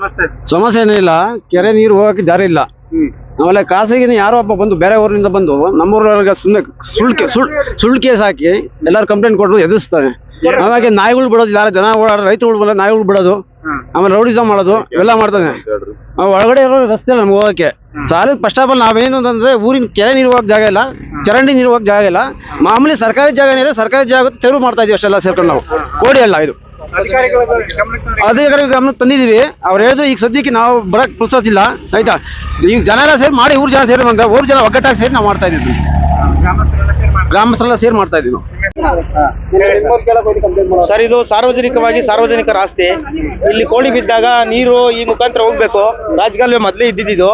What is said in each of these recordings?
ಸಮಸ್ಯೆ ಇದೆ ಸಮಸ್ಯೆ ಏನೂ ಇಲ್ಲ. ಕೆರೆ ನೀರು ಹೋಗಕ್ಕೆ ಜಾರಿ ಇಲ್ಲ. ಆಮೇಲೆ ಖಾಸಗಿನ ಯಾರೋ ಅಪ್ಪ ಬಂದು ಬೇರೆ ಊರಿನಿಂದ ಬಂದು ನಮ್ಮೂರವ್ರಿಗೆ ಸುಮ್ಮನೆ ಸುಳ್ಳು ಸುಳ್ಳು ಸುಳ್ಳು ಕೇಸ್ ಹಾಕಿ ಎಲ್ಲರೂ ಕಂಪ್ಲೇಂಟ್ ಕೊಟ್ಟರು ಎದುರಿಸ್ತಾರೆ. ಆಮೇಲೆ ನಾಯಿಗಳು ಬಿಡೋದು ಯಾರು ಜನ ಓಡಾಡೋ ರೈತರುಗಳು ಬಂದ್ರೆ ನಾಯಿಗಳು ಬಿಡೋದು ಆಮೇಲೆ ರೌಡಿಸಮ್ ಮಾಡೋದು ಇವೆಲ್ಲ ಮಾಡ್ತಾನೆ ಒಳಗಡೆ ಇರೋ ರಸ್ತೆ ನಮ್ಗೆ ಹೋಗಕ್ಕೆ. ಸಾಲ ಫಸ್ಟ್ ಆಫ್ ಆಲ್ ನಾವೇನು ಅಂತಂದ್ರೆ ಊರಿನ ಕೆರೆ ನೀರು ಹೋಗಕ್ಕೆ ಜಾಗ ಇಲ್ಲ ಚರಂಡಿ ನೀರು ಹೋಗಕ್ಕೆ ಜಾಗ ಇಲ್ಲ. ಮಾಮೂಲಿ ಸರ್ಕಾರಿ ಜಾಗ ಏನಿದೆ ಸರ್ಕಾರಿ ಜಾಗ ತೆರವು ಮಾಡ್ತಾ ಇದೀವಿ ಅಷ್ಟೆಲ್ಲ ಸೇರ್ಕೊಂಡು ನಾವು. ಕೋಡಿ ಅಲ್ಲ ಇದು. ಅಧಿಕಾರಿಗಳ ಗಮನ ತಂದಿದೀವಿ ಅವ್ರು ಹೇಳಿದ್ರು ಈಗ ಸದ್ಯಕ್ಕೆ ನಾವು ಬರಕ್ ಪುಲ್ಸೋದಿಲ್ಲ ಆಯ್ತಾ? ಈಗ ಜನ ಎಲ್ಲ ಸೇರಿ ಮಾಡಿ ಊರ್ ಜನ ಸೇರಿ ಬಂದ ಊರ್ ಜನ ಒಗ್ಗಟ್ಟಾಗಿ ಸೇರಿ ನಾವು ಮಾಡ್ತಾ ಇದ್ದೀವಿ. ಗ್ರಾಮಸ್ಥರೆಲ್ಲ ಸೇರಿ ಮಾಡ್ತಾರೆ. ಗ್ರಾಮಸ್ಥರೆಲ್ಲ ಸೇರಿ ಮಾಡ್ತಾ ಇದೀವಿ ನಾವು. ಸರ್, ಇದು ಸಾರ್ವಜನಿಕವಾಗಿ ಸಾರ್ವಜನಿಕರ ಆಸ್ತಿ ಇಲ್ಲಿ ಕೋಳಿ ಬಿದ್ದಾಗ ನೀರು ಈ ಮುಖಾಂತರ ಹೋಗ್ಬೇಕು. ರಾಜಕಾಲುವೆ ಮೊದಲೇ ಇದ್ದಿದ್ದು.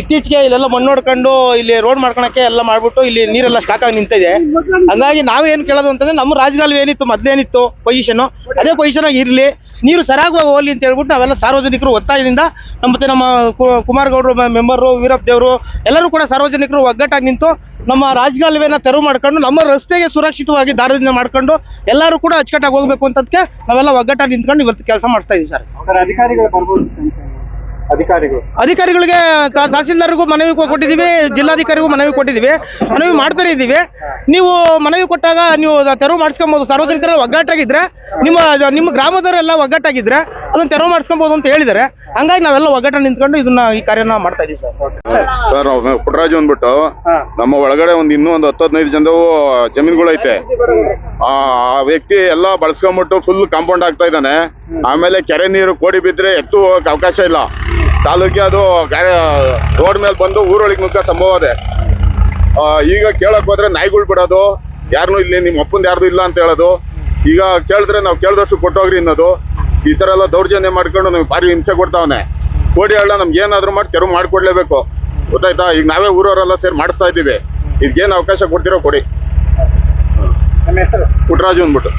ಇತ್ತೀಚೆಗೆ ಇಲ್ಲೆಲ್ಲ ಮಣ್ಣು ನೋಡ್ಕೊಂಡು ಇಲ್ಲಿ ರೋಡ್ ಮಾಡ್ಕೊಳಕ್ಕೆ ಎಲ್ಲ ಮಾಡ್ಬಿಟ್ಟು ಇಲ್ಲಿ ನೀರೆಲ್ಲ ಸ್ಟಾಕ್ ಆಗಿ ನಿಂತಿದೆ. ಹಂಗಾಗಿ ನಾವೇನ್ ಕೇಳೋದು ಅಂತಂದ್ರೆ ನಮ್ಮ ರಾಜಕಾಲುವೆ ಏನಿತ್ತು ಮೊದಲೇನಿತ್ತು ಪೊಸಿಷನ್ ಅದೇ ಪೊಸಿಷನ್ ಇರ್ಲಿ. ನೀರು ಸರಾಗವಾಗಿ ಹೋಗಲಿ ಅಂತ ಹೇಳ್ಬಿಟ್ಟು ನಾವೆಲ್ಲ ಸಾರ್ವಜನಿಕರು ಒತ್ತಾಯದಿಂದ ನಮ್ಮ ನಮ್ಮ ಕುಮಾರ್ ಗೌಡ್ರು ಮೆಂಬರು ವೀರಪ್ಪ ದೇವರು ಎಲ್ಲರೂ ಕೂಡ ಸಾರ್ವಜನಿಕರು ಒಗ್ಗಟ್ಟಾಗಿ ನಿಂತು ನಮ್ಮ ರಾಜಕಾಲುವೆನ ತೆರವು ಮಾಡ್ಕೊಂಡು ನಮ್ಮ ರಸ್ತೆಗೆ ಸುರಕ್ಷಿತವಾಗಿ ದಾರದಿಂದ ಮಾಡ್ಕೊಂಡು ಎಲ್ಲರೂ ಕೂಡ ಅಚ್ಚುಕಟ್ಟಾಗಿ ಹೋಗ್ಬೇಕು ಅಂತದಕ್ಕೆ ನಾವೆಲ್ಲ ಒಗ್ಗಟ್ಟಾಗಿ ನಿಂತ್ಕೊಂಡು ಇವತ್ತು ಕೆಲಸ ಮಾಡ್ತಾ ಇದೀವಿ ಸರ್. ಅಧಿಕಾರಿಗಳು ಅಧಿಕಾರಿಗಳಿಗೆ ತಹಸೀಲ್ದಾರ್ಗೂ ಮನವಿ ಕೊಟ್ಟಿದೀವಿ ಕೊಟ್ಟಿದ್ದೀವಿ ಜಿಲ್ಲಾಧಿಕಾರಿಗೂ ಮನವಿ ಕೊಟ್ಟಿದ್ದೀವಿ. ಮನವಿ ಮಾಡ್ತಾನೆ ಇದ್ದೀವಿ ನೀವು ಮನವಿ ಕೊಟ್ಟಾಗ ನೀವು ತೆರವು ಮಾಡಿಸ್ಕೊಬೋದು. ಸಾರ್ವಜನಿಕರ ಒಗ್ಗಟ್ಟಾಗಿದ್ರೆ ನಿಮ್ಮ ನಿಮ್ಮ ಗ್ರಾಮದವರೆಲ್ಲ ಒಗ್ಗಟ್ಟಾಗಿದ್ರೆ ಅದನ್ನ ತೆರವು ಮಾಡಿಸ್ಕೊಬಹುದು ಅಂತ ಹೇಳಿದ್ದಾರೆ. ಹಂಗಾಗಿ ನಾವೆಲ್ಲ ಒಗ್ಗಟ್ಟ ನಿಂತ್ಕೊಂಡು ಇದನ್ನ ಈ ಕಾರ್ಯನ ಮಾಡ್ತಾ ಇದೀವಿ ಸರ್. ಸರ್ ಪುಟ್ಟರಾಜು ಅಂದ್ಬಿಟ್ಟು ನಮ್ಮ ಒಳಗಡೆ ಒಂದು ಇನ್ನೂ ಒಂದು ಹತ್ತು ಹದಿನೈದು ಜನವು ಜಮೀನುಗಳೈತೆ ಆ ಆ ವ್ಯಕ್ತಿ ಎಲ್ಲ ಬಳಸ್ಕೊಂಡ್ಬಿಟ್ಟು ಫುಲ್ ಕಾಂಪೌಂಡ್ ಆಗ್ತಾ ಇದ್ದಾನೆ. ಆಮೇಲೆ ಕೆರೆ ನೀರು ಕೋಡಿ ಬಿದ್ರೆ ಎತ್ತು ಹೋಗಕ್ಕೆ ಅವಕಾಶ ಇಲ್ಲ. ತಾಲೂಕಿಗೆ ಅದು ರೋಡ್ ಮೇಲೆ ಬಂದು ಊರೊಳಗೆ ನುಗ್ಗ ಸಂಭವ ಅದೇ. ಈಗ ಕೇಳಕ್ ಹೋದ್ರೆ ನಾಯಿಗಳು ಬಿಡೋದು ಯಾರನ್ನೂ ಇಲ್ಲಿ ನಿಮ್ಮ ಅಪ್ಪಂದು ಯಾರ್ದು ಇಲ್ಲ ಅಂತ ಹೇಳೋದು. ಈಗ ಕೇಳಿದ್ರೆ ನಾವು ಕೇಳಿದಷ್ಟು ಕೊಟ್ಟೋಗ್ರಿ ಅನ್ನೋದು. ಈ ತರ ಎಲ್ಲ ದೌರ್ಜನ್ಯ ಮಾಡ್ಕೊಂಡು ನಮ್ಗೆ ಭಾರಿ ಹಿಂಸೆ ಕೊಡ್ತಾವನೆ. ಕೋಡಿ ಹಳ್ಳ ನಮ್ಗೆ ಏನಾದ್ರು ಮಾಡಿ ತೆರವು ಮಾಡ್ಕೊಡ್ಲೇಬೇಕು. ಗೊತ್ತಾಯ್ತಾ? ಈಗ ನಾವೇ ಊರವರೆಲ್ಲ ಸೇರಿ ಮಾಡಿಸ್ತಾ ಇದ್ದೀವಿ. ಇದಕ್ಕೇನು ಅವಕಾಶ ಕೊಡ್ತಿರೋ ಕೊಡಿ. ಪುಟ್ರಾಜು ಪುಟ್ಟರಾಜು ಅಂದ್ಬಿಟ್ಟು